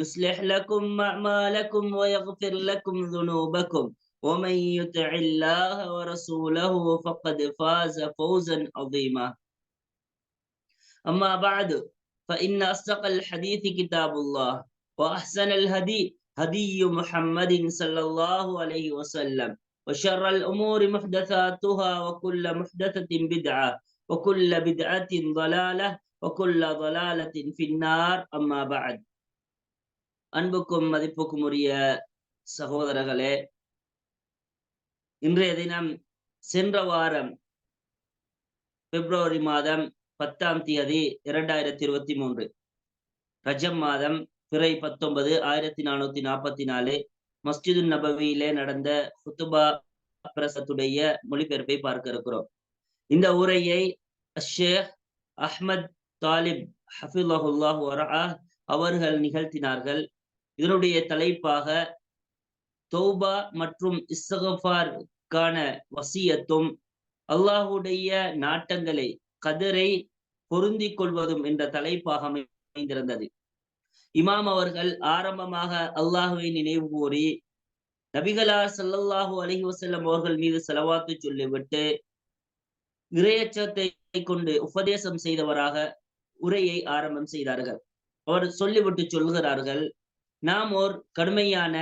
يصلح لكم أعمالكم ويغفر لكم ذنوبكم. ومن يطع الله ورسوله فقد فاز فوزا عظيما. أما بعد فإن أصدق الحديث كتاب الله وأحسن الهدي هدي محمد صلى الله عليه وسلم وشر الأمور محدثاتها وكل محدثة بدعة وكل بدعة ضلالة وكل ضلالة في النار. أما بعد அன்புக்கும் மதிப்புக்கும் உரிய சகோதரர்களே இன்றைய தினம் சென்ற வாரம் பிப்ரவரி மாதம் பத்தாம் தேதி இரண்டாயிரத்தி இருபத்தி மூன்று ரஜம் மாதம் பிறை பத்தொன்பது ஆயிரத்தி நானூத்தி நாற்பத்தி நாலு மஸ்ஜிது நபவியிலே நடந்த ஹுத்துபா பிரசத்துடைய மொழிபெயர்ப்பை பார்க்க இருக்கிறோம். இந்த உரையை ஷேக் அஹ்மத் தாலிப் ஹஃபில்லாஹுல்லாஹ் அவர்கள் நிகழ்த்தினார்கள். இதனுடைய தலைப்பாக தௌபா மற்றும் இஸ்தகஃபார்க்கான வசியத்தும் அல்லாஹுடைய நாட்டங்களை கதரை பொருந்திக் கொள்வதும் என்ற தலைப்பாக அமைந்திருந்தது. இமாம் அவர்கள் ஆரம்பமாக அல்லாஹுவை நினைவு கூறி நபிகளார் சல்லல்லாஹு அலஹி வசல்லம் அவர்கள் மீது செலவாத்து சொல்லிவிட்டு இறையச்சத்தை கொண்டு உபதேசம் செய்தவராக உரையை ஆரம்பம் செய்தார்கள். அவர் சொல்லிவிட்டு சொல்கிறார்கள் நாம் ஒரு கடுமையான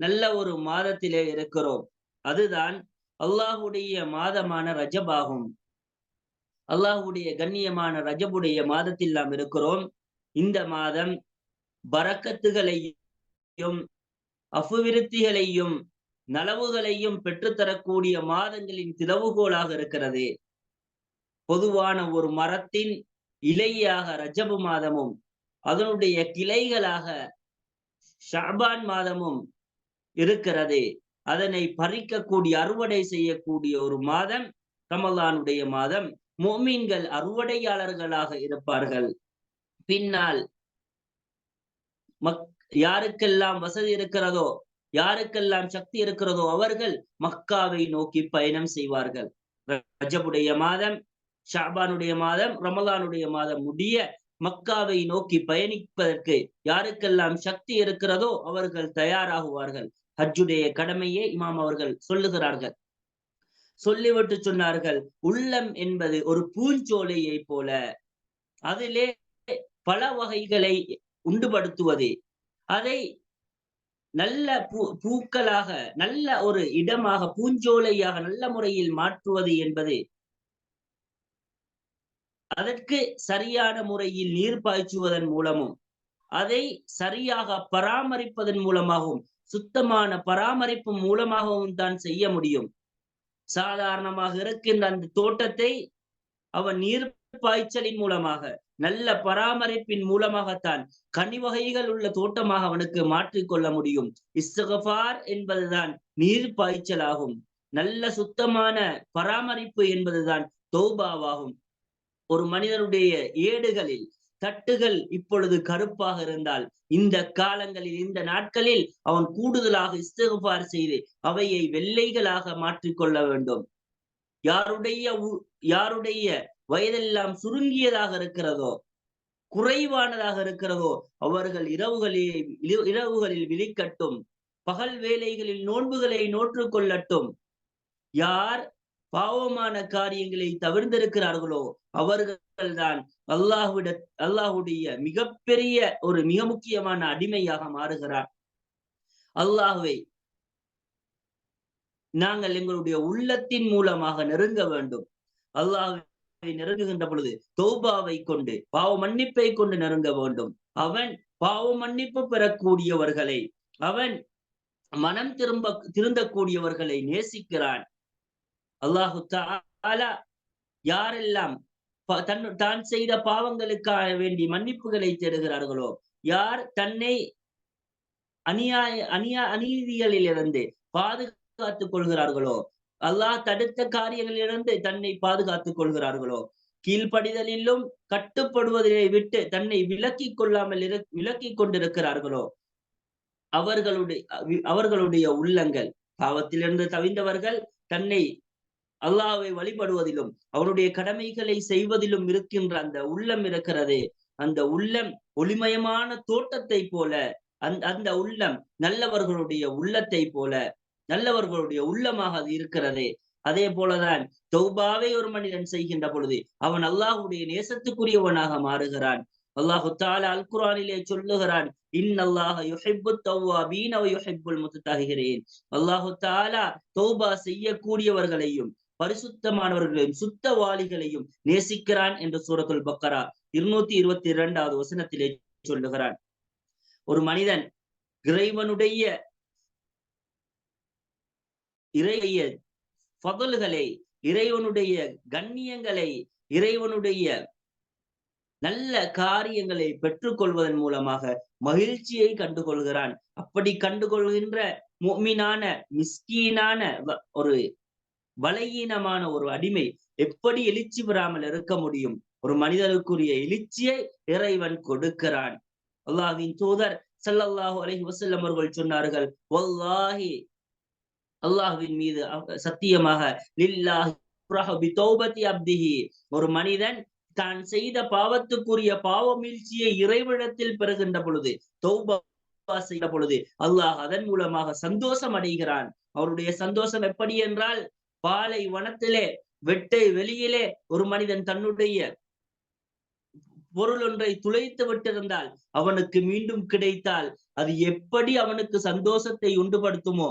நல்ல ஒரு மாதத்திலே இருக்கிறோம். அதுதான் அல்லாஹுடைய மாதமான ரஜபாகும் அல்லாஹுடைய கண்ணியமான ரஜபுடைய மாதத்தில் நாம் இருக்கிறோம். இந்த மாதம் பறக்கத்துகளையும் அபுவிருத்திகளையும் நலவுகளையும் பெற்றுத்தரக்கூடிய மாதங்களின் திறவுகோலாக இருக்கிறது. பொதுவான ஒரு மரத்தின் இலையாக ரஜபு மாதமும் அதனுடைய கிளைகளாக ஷாபான் மாதமும் இருக்கிறது. அதனை பறிக்கக்கூடிய அறுவடை செய்யக்கூடிய ஒரு மாதம் ரமலானுடைய மாதம். மோமீன்கள் அறுவடையாளர்களாக இருப்பார்கள். பின்னால் மக் யாருக்கெல்லாம் வசதி இருக்கிறதோ யாருக்கெல்லாம் சக்தி இருக்கிறதோ அவர்கள் மக்காவை நோக்கி பயணம் செய்வார்கள். ரஜபுடைய மாதம் ஷாபானுடைய மாதம் ரமலானுடைய மாதம் முடிய மக்காவை நோக்கி பயணிப்பதற்கு யாருக்கெல்லாம் சக்தி இருக்கிறதோ அவர்கள் தயாராகுவார்கள். ஹஜ்ஜுடைய கடமையே இமாம் அவர்கள் சொல்லுகிறார்கள். சொல்லிவிட்டு சொன்னார்கள் உள்ளம் என்பது ஒரு பூஞ்சோலையை போல அதிலே பல வகைகளை உண்டுபடுத்துவது. அதை நல்ல பூ பூக்களாக நல்ல ஒரு இடமாக பூஞ்சோலையாக நல்ல முறையில் மாற்றுவது என்பது அதற்கு சரியான முறையில் நீர் பாய்ச்சுவதன் மூலமும் அதை சரியாக பராமரிப்பதன் மூலமாகவும் சுத்தமான பராமரிப்பு மூலமாகவும் தான் செய்ய முடியும். சாதாரணமாக இருக்கின்ற அந்த தோட்டத்தை அவன் நீர் பாய்ச்சலின் மூலமாக நல்ல பராமரிப்பின் மூலமாகத்தான் கனி வகைகள் உள்ள தோட்டமாக அவனுக்கு மாற்றிக்கொள்ள முடியும். இஸ்தகபார் என்பதுதான் நீர் பாய்ச்சல் ஆகும் நல்ல சுத்தமான பராமரிப்பு என்பதுதான் தௌபாவாகும். ஒரு மனிதனுடைய ஏடுகளில் தட்டுகள் இப்பொழுது கருப்பாக இருந்தால் இந்த காலங்களில் இந்த நாட்களில் அவன் கூடுதலாக இஸ்தகுபார் செய்து அவையை வெள்ளைகளாக மாற்றிக்கொள்ள வேண்டும். யாருடைய யாருடைய வயதெல்லாம் சுருங்கியதாக இருக்கிறதோ குறைவானதாக இருக்கிறதோ அவர்கள் இரவுகளில் இரவுகளில் விழிக்கட்டும் பகல் வேலைகளில் நோன்புகளை நோற்று கொள்ளட்டும் யார் பாவமான காரியங்களை தவிர்ந்திருக்கிறார்களோ அவர்கள் தான் அல்லாஹுட அல்லாஹுடைய மிகப்பெரிய ஒரு மிக முக்கியமான அடிமையாக மாறுகிறார். அல்லாஹுவை நாங்கள் எங்களுடைய உள்ளத்தின் மூலமாக நெருங்க வேண்டும். அல்லாஹுவை நெருங்குகின்ற பொழுது தௌபாவை கொண்டு பாவ மன்னிப்பை கொண்டு நெருங்க வேண்டும். அவன் பாவ மன்னிப்பு பெறக்கூடியவர்களை அவன் மனம் திரும்ப திருந்தக்கூடியவர்களை நேசிக்கிறான். அல்லாஹு தாலா யாரெல்லாம் தன் தான் செய்த பாவங்களுக்காக வேண்டி மன்னிப்புகளை தேடுகிறார்களோ யார் தன்னை அநியாய அநியா அநீதிகளிலிருந்து பாதுகாத்துக் கொள்கிறார்களோ அல்லாஹ் தடுத்த காரியங்களிலிருந்து தன்னை பாதுகாத்துக் கொள்கிறார்களோ கீழ்ப்படிதலிலும் கட்டுப்படுவதை விட்டு தன்னை விலக்கி கொள்ளாமல் விலக்கி கொண்டிருக்கிறார்களோ அவர்களுடைய அவர்களுடைய உள்ளங்கள் பாவத்திலிருந்து தவிந்தவர்கள் தன்னை அல்லாவை வழிபடுவதிலும் அவருடைய கடமைகளை செய்வதிலும் இருக்கின்ற அந்த உள்ளம் இருக்கிறது. அந்த உள்ளம் ஒளிமயமான தோட்டத்தை போல அந்த அந்த உள்ளம் நல்லவர்களுடைய உள்ளத்தை போல நல்லவர்களுடைய உள்ளமாக அது இருக்கிறது. அதே போலதான் தௌபாவை ஒரு மனிதன் செய்கின்ற பொழுது அவன் அல்லாஹுடைய நேசத்துக்குரியவனாக மாறுகிறான். அல்லாஹு தால அல் குரானிலே சொல்லுகிறான் இன் அல்லாஹ் யுஹிப்பு தௌவாபீன் அவ யுஹிப்புல் முத்தஹிரீன் அல்லாஹு தாலா தௌபா செய்யக்கூடியவர்களையும் பரிசுத்தமானவர்களையும் சுத்தவாளிகளையும் நேசிக்கிறான் என்று சூரத்துல் பக்கரா இருநூத்தி இருபத்தி இரண்டாவது வசனத்திலே சொல்லுகிறான். ஒரு மனிதன் இறைவனுடைய இறைய பகல்களை இறைவனுடைய கண்ணியங்களை இறைவனுடைய நல்ல காரியங்களை பெற்றுக்கொள்வதன் மூலமாக மகிழ்ச்சியை கண்டுகொள்கிறான். அப்படி கண்டுகொள்கின்ற மீனான மிஸ்கீனான ஒரு பலகீனமான ஒரு அடிமை எப்படி எழுச்சி பெறாமல் இருக்க முடியும்? ஒரு மனிதனுக்குரிய எழுச்சியை இறைவன் கொடுக்கிறான். அல்லாஹின் தூதர் சல்லல்லாஹு அலஹி வசல்லம் அவர்கள் சொன்னார்கள் ஒல்லாஹி அல்லாஹுவின் மீது சத்தியமாக அப்திஹி. ஒரு மனிதன் தான் செய்த பாவத்துக்குரிய பாவ மீழ்ச்சியை இறைவிடத்தில் பெறுகின்ற பொழுது தௌபா செய்த பொழுது அல்லாஹ் அதன் மூலமாக சந்தோஷம் அடைகிறான். அவருடைய சந்தோஷம் எப்படி என்றால் பாலை வனத்திலே வெட்டை வெளியிலே ஒரு மனிதன் தன்னுடைய பொருள் ஒன்றை துளைத்து விட்டிருந்தால் அவனுக்கு மீண்டும் கிடைத்தால் அது எப்படி அவனுக்கு சந்தோஷத்தை உண்டுபடுத்துமோ?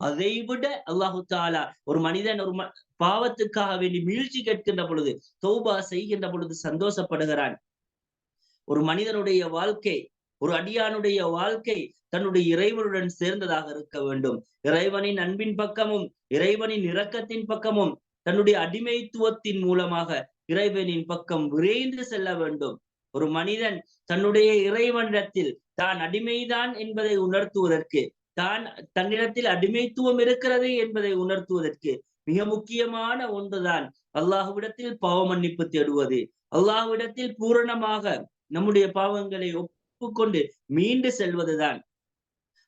அதை விட அல்லாஹு தாலா ஒரு மனிதன் ஒரு பாவத்துக்காக வேண்டி மீழ்ச்சி கேட்கின்ற பொழுது தௌபா செய்கின்ற பொழுது சந்தோஷப்படுகிறான். ஒரு மனிதனுடைய வாழ்க்கை ஒரு அடியானுடைய வாழ்க்கை தன்னுடைய இறைவனுடன் சேர்ந்ததாக இருக்க வேண்டும். இறைவனின் அன்பின் பக்கமும் இறைவனின் இரக்கத்தின் பக்கமும் தன்னுடைய அடிமைத்துவத்தின் மூலமாக இறைவனின் பக்கம் விரைந்து செல்ல வேண்டும். ஒரு மனிதன் தன்னுடைய இறைவனிடத்தில் தான் அடிமைதான் என்பதை உணர்த்துவதற்கு தான் தன்னிடத்தில் அடிமைத்துவம் இருக்கிறது என்பதை உணர்த்துவதற்கு மிக முக்கியமான ஒன்றுதான் அல்லாஹுவிடத்தில் பாவ மன்னிப்பு தேடுவது. அல்லாஹுவிடத்தில் பூரணமாக நம்முடைய பாவங்களை ஒப்புக்கொண்டு மீண்டு செல்வதுதான்.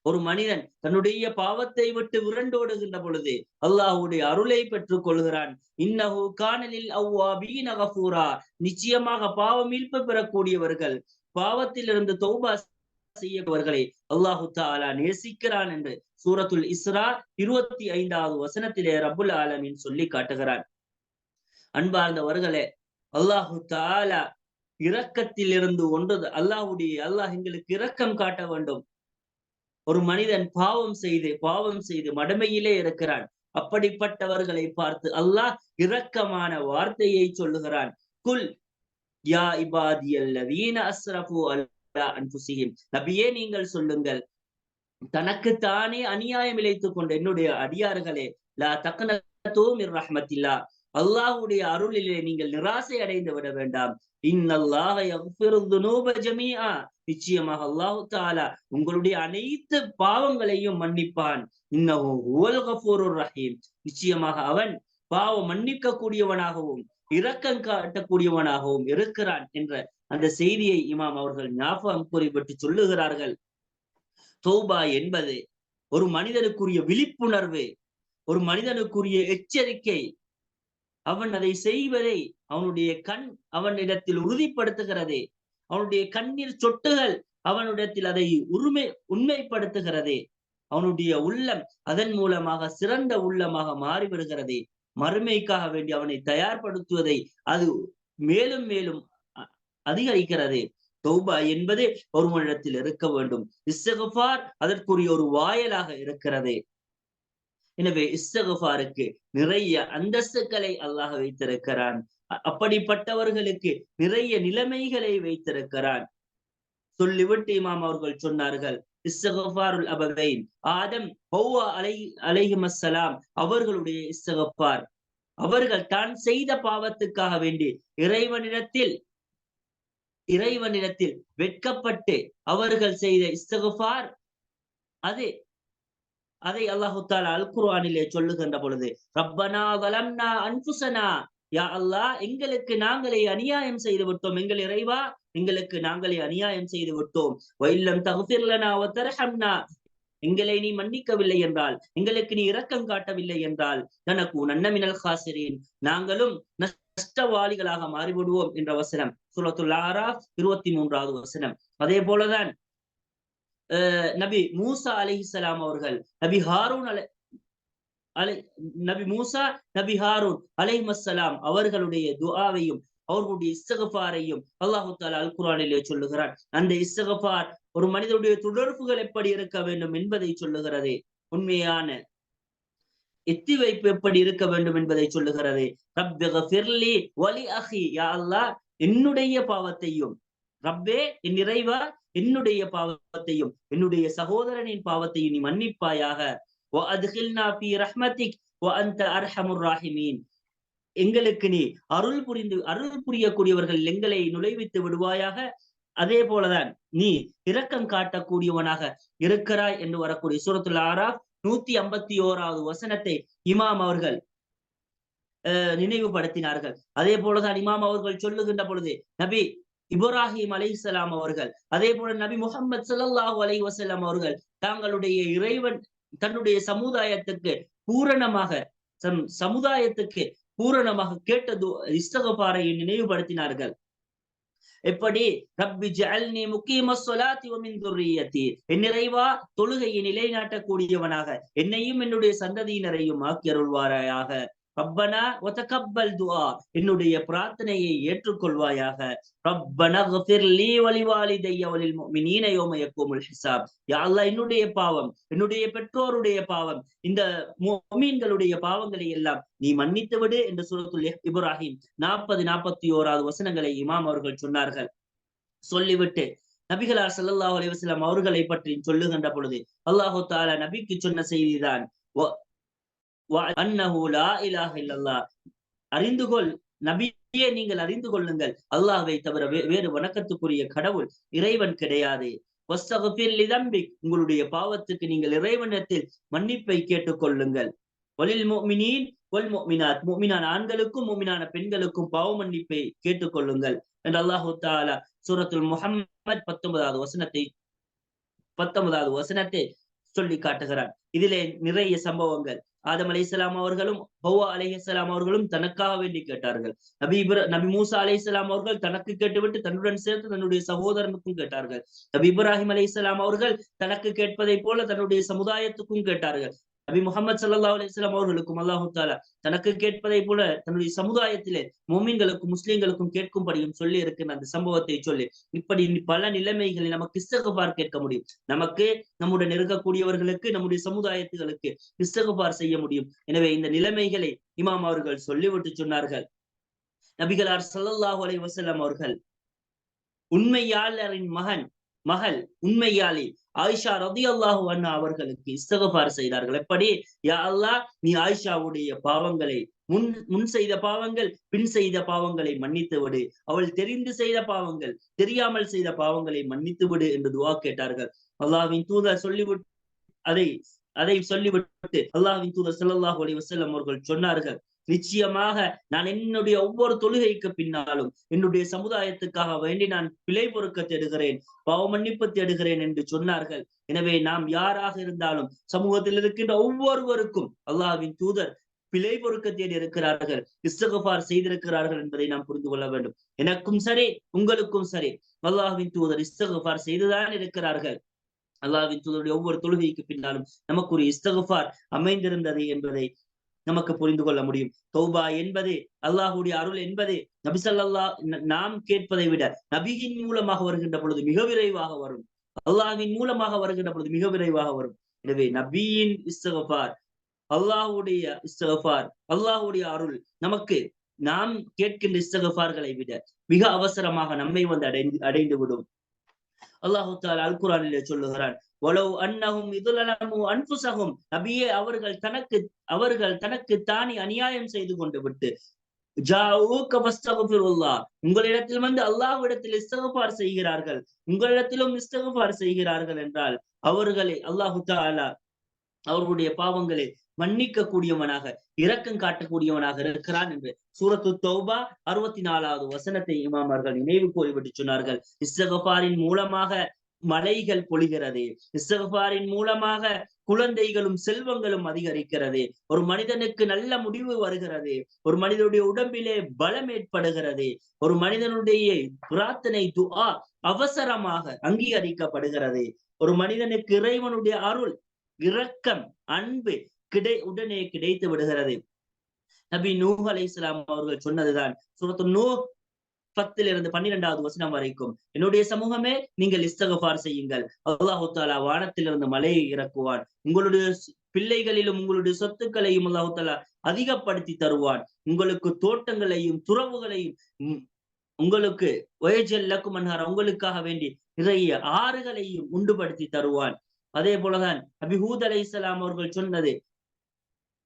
ஒரு மனிதன் தன்னுடைய பாவத்தை விட்டு விரண்டோடுகின்ற பொழுது அல்லாஹுடைய அருளை பெற்றுக் கொள்கிறான். இன்னஹு காணலில் அவ்வா கஃபூரா. நிச்சயமாக பாவம் மீட்பு பெறக்கூடியவர்கள் பாவத்திலிருந்து தௌபா செய்யவர்களை அல்லாஹு தாலா நேசிக்கிறான் என்று சூரத்துல் இஸ்ரா இருபத்தி ஐந்தாவது வசனத்திலே ரபுல் ஆலமின் சொல்லி காட்டுகிறான். அன்பார்ந்தவர்களே அல்லாஹு தாலா இரக்கத்தில் இருந்து ஒன்று அல்லாஹுடைய அல்லாஹ் எங்களுக்கு இரக்கம் காட்ட வேண்டும். ஒரு மனிதன் பாவம் செய்து பாவம் செய்து மடமையிலே இருக்கிறான். அப்படிப்பட்டவர்களை பார்த்து அல்லாஹ் இரக்கமான வார்த்தையை சொல்லுகிறான். குல் யா இபாதி அல்லதீன அஸ்ரஃபு அன்புசியும் நபியே நீங்கள் சொல்லுங்கள். தனக்கு தானே அநியாயம் இழைத்துக் கொண்ட என்னுடைய அடியார்களே லா தக்கனத்தோம் ரஹ்மத்தில்லா. அல்லாஹுடைய அருளிலே நீங்கள் நிராசை அடைந்து விட வேண்டாம். நிச்சயமாக அல்லாஹு தாலா உங்களுடைய அனைத்து பாவங்களையும் மன்னிப்பான். ரஹீம். நிச்சயமாக அவன் பாவம் மன்னிக்க கூடியவனாகவும் இரக்கம் காட்டக்கூடியவனாகவும் இருக்கிறான் என்ற அந்த செய்தியை இமாம் அவர்கள் ஞாபகம் குறிப்பிட்டு சொல்லுகிறார்கள். தௌபா என்பது ஒரு மனிதனுக்குரிய விழிப்புணர்வு ஒரு மனிதனுக்குரிய எச்சரிக்கை அவன் அதை செய்வதை அவனுடைய கண் அவனிடத்தில் உறுதிப்படுத்துகிறது. அவனுடைய கண்ணீர் சொட்டுகள் அவனிடத்தில் அதை உரிமை உண்மைப்படுத்துகிறதே. அவனுடைய உள்ளம் அதன் மூலமாக சிறந்த உள்ளமாக மாறிவிடுகிறதே. மறுமைக்காக வேண்டி அவனை தயார்படுத்துவதை அது மேலும் மேலும் அதிகரிக்கிறது. தௌபா என்பது ஒருவனிடத்தில் இருக்க வேண்டும். இஸ்ஸகுஃபார் அதற்குரிய ஒரு வாயலாக இருக்கிறது. எனவே இஸ்ஸகுஃபாருக்கு நிறைய அந்தஸ்துக்களை அல்லாஹ் வைத்திருக்கிறான். அப்படிப்பட்டவர்களுக்கு நிறைய நிலைமைகளை வைத்திருக்கிறான். சொல்லிவிட்டு இமாம் அவர்கள் சொன்னார்கள் இஸ்தகபாருல் அபவைன் ஆதம் ஹௌவா அலை அலைஹிம் அவர்களுடைய இஸ்தகபார் அவர்கள் தான் செய்த பாவத்துக்காக வேண்டி இறைவனிடத்தில் இறைவனிடத்தில் வெட்கப்பட்டு அவர்கள் செய்த இஸ்தகுஃபார் அது அதை அல்லாஹு தாலா அல் குர்ஆனிலே சொல்லுகின்ற பொழுது ரப்பனா வலம்னா அன்புசனா யா அல்லாஹ் எங்களுக்கு நாங்களே அநியாயம் செய்து விட்டோம். எங்கள் இறைவா எங்களுக்கு நாங்களே அநியாயம் செய்து விட்டோம். வைல்லம் தகுஃபிர்லனா ஒத்தரஹம்னா எங்களை நீ மன்னிக்கவில்லை என்றால் எங்களுக்கு நீ இரக்கம் காட்டவில்லை என்றால் தனக்கு நன்னமினல் ஹாசிரின். நாங்களும் நஷ்டவாளிகளாக மாறிவிடுவோம் என்ற வசனம் சுரத்துல் இருபத்தி மூன்றாவது வசனம். அதே போலதான் நபி மூசா அலிஹிசலாம் அவர்கள் நபி ஹாரூன் அலை அலை நபி மூசா நபி ஹாரூன் அலைமஸ்லாம் அவர்களுடைய துஆவையும் அவர்களுடைய இஸ்தகஃபாரையும் அல்லாஹு தாலா அல் குரானிலே சொல்லுகிறான். அந்த இஸ்தகஃபார் ஒரு மனிதனுடைய தொடர்புகள் எப்படி இருக்க வேண்டும் என்பதை சொல்லுகிறது. உண்மையான எத்தி வைப்பு எப்படி இருக்க வேண்டும் என்பதை சொல்லுகிறது. என்னுடைய பாவத்தையும் ரப்பே என் இறைவா என்னுடைய பாவத்தையும் என்னுடைய சகோதரனின் பாவத்தையும் நீ மன்னிப்பாயாக. எங்களுக்கு நீ அருள் புரிந்து அருள் புரியக்கூடியவர்கள் எங்களை நுழைவித்து விடுவாயாக. அதே போலதான் நீ இரக்கம் காட்டக்கூடியவனாக இருக்கிறாய் என்று வரக்கூடிய சூரத்துல ஆறா நூத்தி ஐம்பத்தி ஓராவது வசனத்தை இமாம் அவர்கள் நினைவுபடுத்தினார்கள். அதே போலதான் இமாம் அவர்கள் சொல்லுகின்ற பொழுது நபி இப்ராஹிம் அலை அவர்கள் அதே போல நபி முகமது சல்லாஹூ அலை வசலாம் அவர்கள் தாங்களுடைய இறைவன் தன்னுடைய சமுதாயத்துக்கு பூரணமாக சமுதாயத்துக்கு பூரணமாக கேட்டது இஸ்தகபாரையை நினைவுபடுத்தினார்கள். எப்படி? ரப்பி ஜல்னி முக்கியம ஸலாத்தி வ மின் என் நிறைவா தொழுகையை நிலைநாட்டக்கூடியவனாக என்னையும் என்னுடைய சந்ததியினரையும் ஆக்கியருள்வாராக ரப்பனா ஒத்தகப்பல் துஆ. என்னுடைய பிரார்த்தனையை ஏற்றுக்கொள்வாயாக. ரப்பனா கஃபிர் லீ வலிவாலிதைய வலில் முஃமினீன யௌம யக்கூமுல் ஹிசாப். யா அல்லாஹ் என்னுடைய பாவம் என்னுடைய பெற்றோருடைய பாவம் இந்த முஃமின்களுடைய பாவங்களை எல்லாம் நீ மன்னித்து விடு என்று சூரத்துல் இப்ராஹிம் நாற்பது நாற்பத்தி ஓராவது வசனங்களை இமாம் அவர்கள் சொன்னார்கள். சொல்லிவிட்டு நபிகளார் சல்லல்லாஹு அலைஹி அவர்களை பற்றி சொல்லுகின்ற பொழுது அல்லாஹு தாலா நபிக்கு சொன்ன செய்திதான் அறிந்து கொள் நபியே நீங்கள் அறிந்து கொள்ளுங்கள். அல்லாஹை தவிர வேறு வணக்கத்துக்குரிய கடவுள் இறைவன் கிடையாது. உங்களுடைய பாவத்துக்கு நீங்கள் இறைவனத்தில் மன்னிப்பை கேட்டுக் கொள்ளுங்கள். ஒலில் மோமினின் ஒல் மோமினாத் மோமினான ஆண்களுக்கும் மோமினான பெண்களுக்கும் பாவ மன்னிப்பை கேட்டுக்கொள்ளுங்கள் என்று அல்லாஹு தாலா சூரத்துல் முகம்மது பத்தொன்பதாவது வசனத்தை பத்தொன்பதாவது வசனத்தை சொல்லி காட்டுகிறார் இதிலே நிறைய சம்பவங்கள். ஆதம் அலை அவர்களும் ஹௌவா அலை அவர்களும் தனக்காக வேண்டி கேட்டார்கள். நபி இப்ர நபி மூசா அலை அவர்கள் தனக்கு கேட்டுவிட்டு தன்னுடன் சேர்த்து தன்னுடைய சகோதரனுக்கும் கேட்டார்கள். நபி இப்ராஹிம் அலை அவர்கள் தனக்கு கேட்பதை போல தன்னுடைய சமுதாயத்துக்கும் கேட்டார்கள். நபி முகமது சல்லா அலிஸ்லாம் அவர்களுக்கும் அல்லாஹு தாலா தனக்கு கேட்பதை போல தன்னுடைய சமுதாயத்திலே மோமீன்களுக்கும் முஸ்லிம்களுக்கும் கேட்கும்படியும் சொல்லி இருக்கின்ற அந்த சம்பவத்தை சொல்லி இப்படி பல நிலைமைகளை நமக்கு இஸ்தகபார் கேட்க முடியும். நமக்கு நம்முடன் இருக்கக்கூடியவர்களுக்கு நம்முடைய சமுதாயத்துகளுக்கு இஸ்தகபார் செய்ய முடியும். எனவே இந்த நிலைமைகளை இமாம் அவர்கள் சொல்லிவிட்டு சொன்னார்கள். நபிகளார் சல்லல்லாஹு அலை வசல்லம் அவர்கள் உண்மையாளரின் மகன் மகள் உண்மையாளி ஆயிஷா ரதி அல்லாஹு அண்ணா அவர்களுக்கு இஸ்தகபார் செய்தார்கள். எப்படி? யா அல்லாஹ் நீ ஆயிஷாவுடைய பாவங்களை முன் முன் செய்த பாவங்கள் பின் செய்த பாவங்களை மன்னித்து விடு. அவள் தெரிந்து செய்த பாவங்கள் தெரியாமல் செய்த பாவங்களை மன்னித்து விடு என்று துவா கேட்டார்கள். அல்லாவின் தூதர் சொல்லிவிட்டு அதை அதை சொல்லிவிட்டு அல்லாஹ்வின் தூதர் ஸல்லல்லாஹு அலி வசல்லம் அவர்கள் சொன்னார்கள் நிச்சயமாக நான் என்னுடைய ஒவ்வொரு தொழுகைக்கு பின்னாலும் என்னுடைய சமுதாயத்துக்காக வேண்டி நான் பிழை பொறுக்க தேடுகிறேன் பாவ மன்னிப்பு தேடுகிறேன் என்று சொன்னார்கள். எனவே நாம் யாராக இருந்தாலும் சமூகத்தில் இருக்கின்ற ஒவ்வொருவருக்கும் அல்லாவின் தூதர் பிழை பொறுக்க தேடி இருக்கிறார்கள் இஸ்தகபார் செய்திருக்கிறார்கள் என்பதை நாம் புரிந்து கொள்ள வேண்டும். எனக்கும் சரி உங்களுக்கும் சரி அல்லாஹ்வின் தூதர் இஸ்தகபார் செய்துதான் இருக்கிறார்கள். அல்லாஹ்வின் தூதருடைய ஒவ்வொரு தொழுகைக்கு பின்னாலும் நமக்கு ஒரு இஸ்தகபார் அமைந்திருந்தது என்பதை நமக்கு புரிந்து கொள்ள முடியும். தௌபா என்பது அல்லாஹுடைய அருள் என்பது நபிசல்லா நாம் கேட்பதை விட நபியின் மூலமாக வருகின்ற பொழுது மிக விரைவாக வரும். அல்லாஹின் மூலமாக வருகின்ற பொழுது மிக விரைவாக வரும். எனவே நபியின் இஸ்தகபார் அல்லாஹுடைய இஸ்தகபார் அல்லாஹுடைய அருள் நமக்கு நாம் கேட்கின்ற இஸ்தகபார்களை விட மிக அவசரமாக நம்மை வந்து அடைந்து அடைந்து விடும் அல்லாஹு தால் அல் குரானிலே சொல்லுகிறான் ஒலவு அன்னகும் இதுலமு அன்புசகும் நபியே அவர்கள் தனக்கு அவர்கள் தனக்கு தானே அநியாயம் செய்து கொண்டு விட்டு. உங்களிடத்தில் வந்து அல்லாஹ்விடத்தில் இஸ்தகபார் செய்கிறார்கள். உங்களிடத்திலும் இஸ்தகபார் செய்கிறார்கள் என்றால் அவர்களை அல்லாஹு தாலா அவர்களுடைய பாவங்களை மன்னிக்க கூடியவனாக இரக்கம் காட்டக்கூடியவனாக இருக்கிறான் என்று சூரத்து தௌபா அறுபத்தி நாலாவது வசனத்தை இமாமர்கள் நினைவு கூறிவிட்டு சொன்னார்கள். இஸ்தகபாரின் மூலமாக மலைகள் பொழிகிறது. இஸ்தகபாரின் மூலமாக குழந்தைகளும் செல்வங்களும் அதிகரிக்கிறது. ஒரு மனிதனுக்கு நல்ல முடிவு வருகிறது. ஒரு மனிதனுடைய உடம்பிலே பலம் ஏற்படுகிறது. ஒரு மனிதனுடைய பிரார்த்தனை துஆ அவசரமாக அங்கீகரிக்கப்படுகிறது. ஒரு மனிதனுக்கு இறைவனுடைய அருள் இரக்கம் அன்பு கிடை உடனே கிடைத்து விடுகிறது. நபி நூஹ் அலை இஸ்லாம் அவர்கள் சொன்னதுதான். சுரத்து நூ பத்திலிருந்து பன்னிரெண்டாவது வசனம் வரைக்கும். என்னுடைய சமூகமே நீங்கள் இஸ்தகபார் செய்யுங்கள். அல்லாஹு தாலா வானத்திலிருந்து மலையை இறக்குவான். உங்களுடைய பிள்ளைகளிலும் உங்களுடைய சொத்துக்களையும் அல்லாஹு தாலா அதிகப்படுத்தி தருவான். உங்களுக்கு தோட்டங்களையும் துறவுகளையும் உங்களுக்கு வயஜல்லக்கும் அன்ஹார் உங்களுக்காக வேண்டி நிறைய ஆறுகளையும் உண்டுபடுத்தி தருவான். அதே போலதான் அபிஹூத் அலை இஸ்லாம் அவர்கள் சொன்னது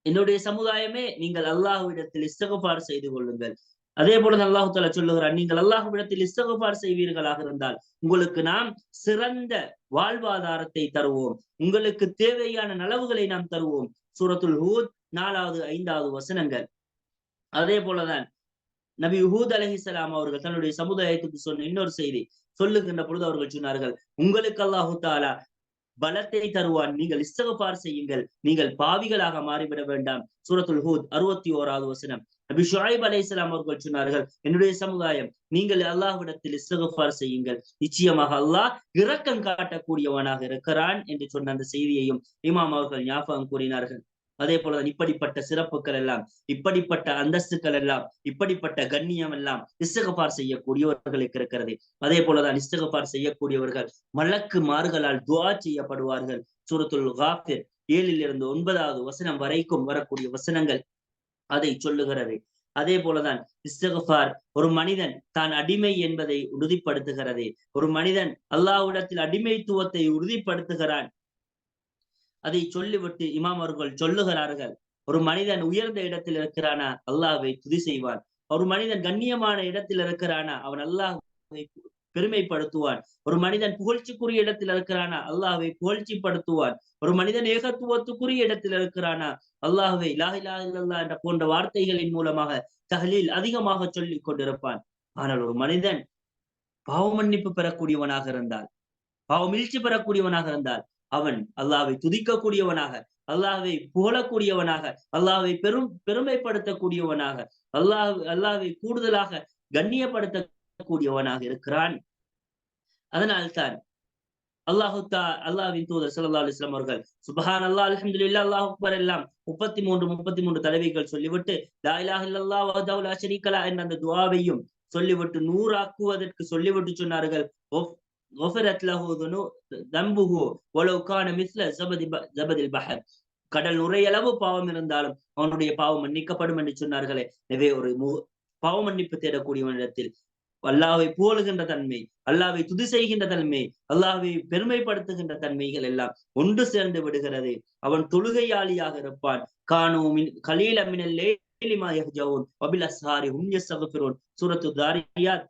என்னுடைய சமுதாயமே நீங்கள் அல்லாஹுவிடத்தில் இஸ்தகபார் செய்து கொள்ளுங்கள். அதே போல அல்லாஹு தாலா சொல்லுகிறார் நீங்கள் அல்லாஹுவிடத்தில் இஸ்தகபார் செய்வீர்களாக இருந்தால் உங்களுக்கு நாம் சிறந்த வாழ்வாதாரத்தை தருவோம். உங்களுக்கு தேவையான நலவுகளை நாம் தருவோம். சூரத்துல் ஹூத் நாலாவது ஐந்தாவது வசனங்கள். அதே போலதான் நபி ஹூத் அலஹிசலாம் அவர்கள் தன்னுடைய சமுதாயத்துக்கு சொன்ன இன்னொரு செய்தி சொல்லுகின்ற பொழுது அவர்கள் சொன்னார்கள் உங்களுக்கு அல்லாஹு தாலா பலத்தை தருவான். நீங்கள் இஸ்தகபார் செய்யுங்கள். நீங்கள் பாவிகளாக மாறிவிட வேண்டாம். சூரத்துல் ஹூத் அறுபத்தி ஓராவது வசனம். நபி ஷுஐப் அலை இஸ்லாம் அவர்கள் சொன்னார்கள் என்னுடைய சமுதாயம் நீங்கள் அல்லாஹ்விடத்தில் இஸ்தகபார் செய்யுங்கள். நிச்சயமாக அல்லாஹ் இரக்கம் காட்டக்கூடியவனாக இருக்கிறான் என்று சொன்ன அந்த செய்தியையும் இமாம் அவர்கள் ஞாபகம் கூறினார்கள். அதே போலதான் இப்படிப்பட்ட சிறப்புகள் எல்லாம் இப்படிப்பட்ட அந்தஸ்துக்கள் எல்லாம் இப்படிப்பட்ட கண்ணியம் எல்லாம் இஸ்தகபார் செய்யக்கூடியவர்களுக்கு இருக்கிறது. அதே போலதான் இஸ்தகபார் செய்யக்கூடியவர்கள் மலக்கு மாறுகளால் துவா செய்யப்படுவார்கள். சூரத்துல் காஃபிர் ஏழில் இருந்து ஒன்பதாவது வசனம் வரைக்கும் வரக்கூடிய வசனங்கள் அதை சொல்லுகிறது. அதே போலதான் இஸ்தகஃபார் ஒரு மனிதன் தான் அடிமை என்பதை உறுதிப்படுத்துகிறது. ஒரு மனிதன் அல்லாஹ்விடத்தில் அடிமைத்துவத்தை உறுதிப்படுத்துகிறான் அதை சொல்லிவிட்டு இமாம் அவர்கள் சொல்லுகிறார்கள் ஒரு மனிதன் உயர்ந்த இடத்தில் இருக்கிறானா? அல்லாஹை துதி செய்வான். ஒரு மனிதன் கண்ணியமான இடத்தில் இருக்கிறானா? அவன் அல்லாஹை பெருமைப்படுத்துவான். ஒரு மனிதன் புகழ்ச்சிக்குரிய இடத்தில் இருக்கிறானா? அல்லாஹை புகழ்ச்சிப்படுத்துவான். ஒரு மனிதன் ஏகத்துவத்துக்குரிய இடத்தில் இருக்கிறானா? அல்லாஹை இலாஹிலா இல்லல்லா என்ற போன்ற வார்த்தைகளின் மூலமாக தஹலீல் அதிகமாக சொல்லிக் கொண்டிருப்பான். ஆனால் ஒரு மனிதன் பாவ மன்னிப்பு பெறக்கூடியவனாக இருந்தால் பாவ மீழ்ச்சி பெறக்கூடியவனாக இருந்தால் அவன் அல்லாவை துதிக்கக்கூடியவனாக அல்லாவை புகழக்கூடியவனாக அல்லாவை பெரும் பெருமைப்படுத்தக்கூடியவனாக அல்லாஹ் அல்லாவை கூடுதலாக கண்ணியப்படுத்தக்கூடியவனாக இருக்கிறான். அதனால்தான் அல்லாஹுத்தா தா அல்லாவின் தூதர் சல்லா அலிஸ்லாம் அவர்கள் சுபஹான் அல்லா அலமதுல்லா அல்லாஹ் அக்பர் எல்லாம் முப்பத்தி மூன்று முப்பத்தி மூன்று தடவைகள் சொல்லிவிட்டு லா இல்லல்லா வஹ்தஹு ஷரீக என்ற அந்த துவாவையும் சொல்லிவிட்டு நூறாக்குவதற்கு சொல்லிவிட்டு சொன்னார்கள். ஒஃபரத் லஹு தம்புஹு ஒலவுக்கான மிஸ்ல ஜபதி ஜபதில் பஹர் கடல் நுரையளவு பாவம் இருந்தாலும் அவனுடைய பாவம் மன்னிக்கப்படும் என்று சொன்னார்களே. எனவே ஒரு மு பாவ மன்னிப்பு தேடக்கூடியவனிடத்தில் அல்லாவை புகழுகின்ற தன்மை அல்லாவை துதி செய்கின்ற தன்மை அல்லாவை பெருமைப்படுத்துகின்ற தன்மைகள் எல்லாம் ஒன்று சேர்ந்து விடுகிறது. அவன் தொழுகையாளியாக இருப்பான். கானோமின் கலீல் அமினல்லே சூரத்து தாரியாத்.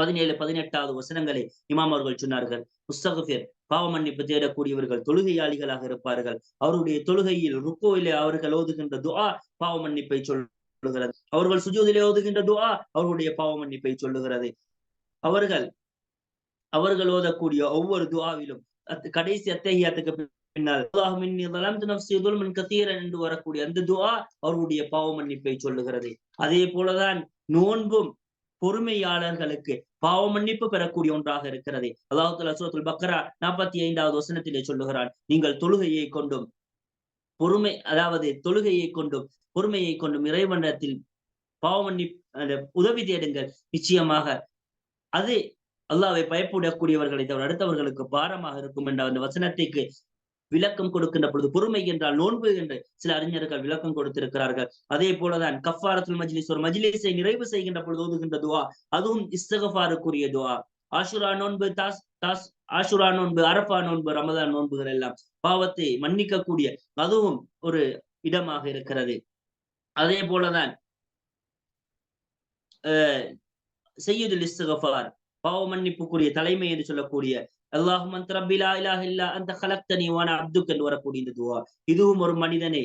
பதினேழு பதினெட்டாவது வசனங்களை இமாம் அவர்கள் சொன்னார்கள். முஸ்தகஃபிர் பாவ மன்னிப்பு தேடக்கூடியவர்கள் தொழுகையாளிகளாக இருப்பார்கள். அவருடைய தொழுகையில் ருக்கோயிலே அவர்கள் ஓதுகின்ற துஆ பாவ மன்னிப்பை சொல்லுகிறது. அவர்கள் சுஜூதிலே ஓதுகின்ற துஆ அவருடைய பாவ மன்னிப்பை சொல்லுகிறது. அவர்கள் அவர்கள் ஓதக்கூடிய ஒவ்வொரு துஆவிலும் கடைசி அத்தகையத்துக்கு பின்னால் என்று வரக்கூடிய அந்த துவா அவருடைய பாவ மன்னிப்பை சொல்லுகிறது. அதே போலதான் நோன்பும் பொறுமையாளர்களுக்கு பாவ மன்னிப்பு பெறக்கூடிய ஒன்றாக இருக்கிறது. அல்லாஹுல சூரத்துல் பக்ரா நாற்பத்தி ஐந்தாவது வசனத்திலே சொல்லுகிறான். நீங்கள் தொழுகையை கொண்டும் பொறுமை அதாவது தொழுகையை கொண்டும் பொறுமையை கொண்டும் இறைவனத்தில் பாவ மன்னிப்பு உதவி தேடுங்கள். நிச்சயமாக அது அல்லாவை பயப்படக்கூடியவர்களை தவிர அடுத்தவர்களுக்கு பாரமாக இருக்கும் என்ற அந்த வசனத்திற்கு விளக்கம் கொடுக்கின்ற பொழுது பொறுமை என்றால் நோன்பு என்று சில அறிஞர்கள் விளக்கம் கொடுத்திருக்கிறார்கள். அதே போலதான் கஃபாரத்துல் மஜ்லிஸ் ஒரு மஜ்லிஸை நிறைவு செய்கின்ற பொழுது ஓதுகின்ற துவா அதுவும் இஸ்தகஃபாருக்குரிய துவா. ஆஷுரா நோன்பு தாஸ் தாஸ் ஆஷுரா நோன்பு அரபா நோன்பு ரமதான் நோன்புகள் எல்லாம் பாவத்தை மன்னிக்கக்கூடிய அதுவும் ஒரு இடமாக இருக்கிறது. அதே போலதான் செய்யுதுல் இஸ்தகஃபார் பாவ மன்னிப்புக்குரிய தலைமை என்று சொல்லக்கூடிய அல்லாஹும் அந்த ரப்பிலா இல்லா அந்த கலக்தனி வான அப்துக் வரக்கூடிய இந்த துவா. இதுவும் ஒரு மனிதனை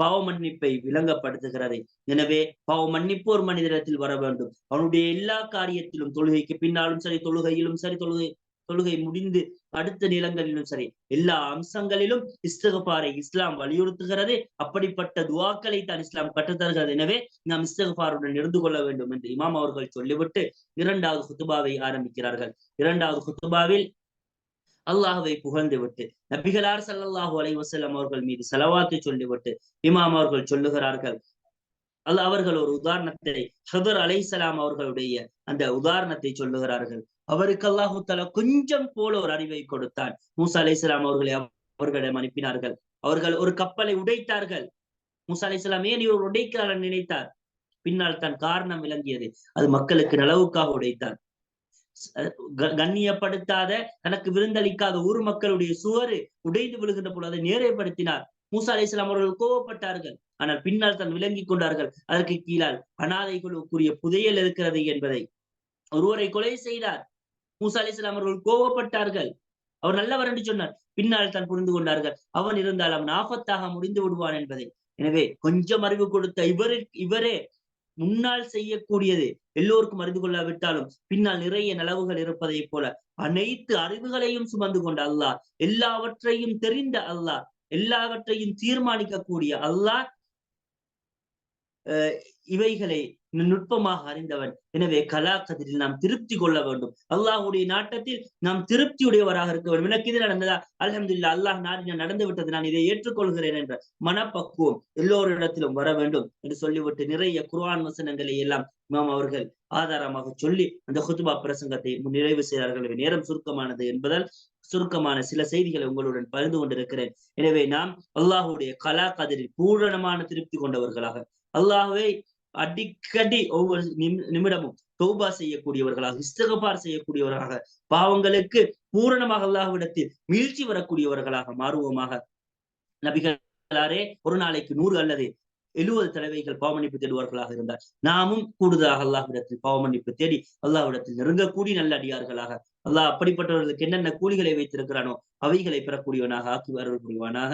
பாவ மன்னிப்பை விளங்கப்படுத்துகிறது. எனவே பாவ மன்னிப்பு ஒரு மனிதனத்தில் வர வேண்டும். அவனுடைய எல்லா காரியத்திலும் தொழுகைக்கு பின்னாலும் சரி தொழுகையிலும் சரி தொழுகை தொழுகை முடிந்து அடுத்த நிலங்களிலும் சரி எல்லா அம்சங்களிலும் இஸ்தகபாரை இஸ்லாம் வலியுறுத்துகிறது. அப்படிப்பட்ட துவாக்களை தான் இஸ்லாம் கற்றுத்தருகிறது. எனவே நாம் இஸ்தகபாருடன் இருந்து கொள்ள வேண்டும் என்று இமாம் அவர்கள் சொல்லிவிட்டு இரண்டாவது குத்துபாவை ஆரம்பிக்கிறார்கள். இரண்டாவது குத்துபாவில் அல்லாஹுவை புகழ்ந்து விட்டு நபிகளார் சல்லாஹு அலைவசல்லம் அவர்கள் மீது செலவாத்து சொல்லிவிட்டு இமாம் அவர்கள் சொல்லுகிறார்கள் அல்ல அவர்கள் ஒரு உதாரணத்தை ஹதர் அலைசலாம் அவர்களுடைய அந்த உதாரணத்தை சொல்லுகிறார்கள். அவருக்கு அல்லாஹு தலா கொஞ்சம் போல ஒரு அறிவை கொடுத்தான். மூசா அலைசலாம் அவர்களை அவர்களிடம் அனுப்பினார்கள். அவர்கள் ஒரு கப்பலை உடைத்தார்கள். மூசா அலைசலாம் ஏன் இவர் உடைக்கிறார் நினைத்தார்? பின்னால் தன் காரணம் விளங்கியது. அது மக்களுக்கு நலவுக்காக உடைத்தார் கண்ணியப்படுத்தாத தனக்கு விருந்தளிக்காத ஊர் மக்களுடைய சுவரு உடைந்து விழுகின்ற பொழுது அதை நேரைப்படுத்தினார் மூசா அலி இஸ்லாம் அவர்கள் கோவப்பட்டார்கள் ஆனால் பின்னால் தன் விளங்கி கொண்டார்கள். அதற்கு கீழால் அனாதைகளுக்குரிய புதையல் இருக்கிறது என்பதை ஒருவரை கொலை செய்தார். மூசா அலி இஸ்லாம் அவர்கள் கோவப்பட்டார்கள் அவர் நல்லவர் என்று சொன்னார். பின்னால் தான் புரிந்து கொண்டார்கள். அவன் இருந்தால் அவன் ஆபத்தாக முடிந்து விடுவான் என்பதை. எனவே கொஞ்சம் அறிவு கொடுத்த இவரு இவரே முன்னால் செய்யக்கூடியது எல்லோருக்கும் அறிந்து கொள்ளாவிட்டாலும் பின்னால் நிறைய நலவுகள் இருப்பதை போல அனைத்து அறிவுகளையும் சுமந்து கொண்ட அல்லாஹ் எல்லாவற்றையும் தெரிந்த அல்லாஹ் எல்லாவற்றையும் தீர்மானிக்கக்கூடிய அல்லாஹ் இவைகளை நுட்பமாக அறிந்தவன். எனவே கலா கதிரில் நாம் திருப்தி கொள்ள வேண்டும். அல்லாஹுடைய நாட்டத்தில் நாம் திருப்தியுடையவராக இருக்க வேண்டும். எனக்கு இது நடந்ததா? அலமதுல்லா அல்லாஹ் நாடி நடந்து விட்டது. நான் இதை ஏற்றுக்கொள்கிறேன் என்ற மனப்பக்குவம் எல்லோரிடத்திலும் வர வேண்டும் என்று சொல்லிவிட்டு நிறைய குர்ஆன் வசனங்களை எல்லாம் இமாம் அவர்கள் ஆதாரமாக சொல்லி அந்த ஹுதுபா பிரசங்கத்தை நிறைவு செய்தார்கள். நேரம் சுருக்கமானது என்பதால் சுருக்கமான சில செய்திகளை உங்களுடன் பகிர்ந்து கொண்டிருக்கிறேன். எனவே நாம் அல்லாஹுடைய கலா கதிரில் பூரணமான திருப்தி கொண்டவர்களாக. அல்லாஹுவை அடிக்கடி ஒவ்வொரு நிமிடமும் தௌபா செய்யக்கூடியவர்களாக இஸ்தகபார் செய்யக்கூடியவர்களாக பாவங்களுக்கு பூரணமாக அல்லாஹ்விடத்தில் மீழ்ச்சி வரக்கூடியவர்களாக மாறுவோமாக. நபிகளாரே ஒரு நாளைக்கு நூறு அல்லது எழுபது தடவைகள் பாவமன்னிப்பு தேடுவார்களாக இருந்தார் நாமும் கூடுதலாக அல்லாஹ்விடத்தில் பாவமன்னிப்பு தேடி அல்லாஹ்விடத்தில் நெருங்கக்கூடிய நல்ல அடியார்களாக அல்லாஹ் அப்படிப்பட்டவர்களுக்கு என்னென்ன கூலிகளை வைத்திருக்கிறானோ அவைகளை பெறக்கூடியவனாக ஆக்கி வரக்கூடியவனாக